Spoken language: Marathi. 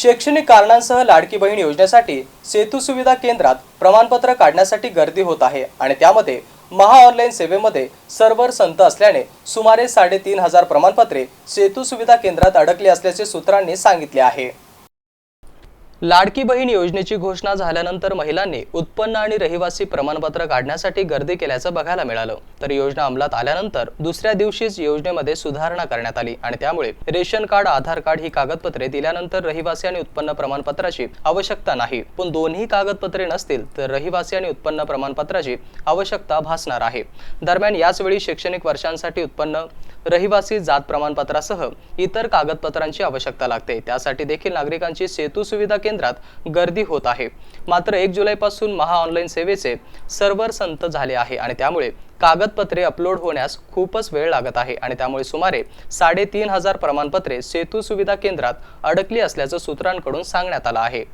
शैक्षणिक कारणांसह लाडकी बहीण योजनेसाठी सेतू सुविधा केंद्रात प्रमाणपत्र काढण्यासाठी गर्दी होत आहे आणि त्यामध्ये महा ऑनलाईन सेवेमध्ये सर्व्हर संत असल्याने सुमारे साडेतीन हजार प्रमाणपत्रे सेतू सुविधा केंद्रात अडकली असल्याचे सूत्रांनी सांगितले आहे. लाडकी बहीण योजनेची घोषणा झाल्यानंतर महिलांनी उत्पन्न आणि रहिवासी प्रमाणपत्र काढण्यासाठी गर्दी केल्याचं बघायला मिळालं. तर योजना अंमलात आल्यानंतर दुसऱ्या दिवशीच योजनेमध्ये सुधारणा करण्यात आली आणि त्यामुळे रेशन कार्ड आधार कार्ड ही कागदपत्रे दिल्यानंतर रहिवासी आणि उत्पन्न प्रमाणपत्राची आवश्यकता नाही. पण दोन्ही कागदपत्रे नसतील तर रहिवासी आणि उत्पन्न प्रमाणपत्राची आवश्यकता भासणार आहे. दरम्यान याचवेळी शैक्षणिक वर्षांसाठी उत्पन्न रहिवासी जात प्रमाणपत्रासह इतर कागदपत्रांची आवश्यकता लागते. त्यासाठी देखील नागरिकांची सेतू सुविधा केंद्रात गर्दी होत आहे. मात्र एक जुलैपासून महा ऑनलाईन सेवेचे सर्व्हर संत झाले आहे आणि त्यामुळे कागदपत्रे अपलोड होण्यास खूपच वेळ लागत आहे आणि त्यामुळे सुमारे साडेतीन हजार प्रमाणपत्रे सेतू सुविधा केंद्रात अडकली असल्याचं सूत्रांकडून सांगण्यात आलं आहे.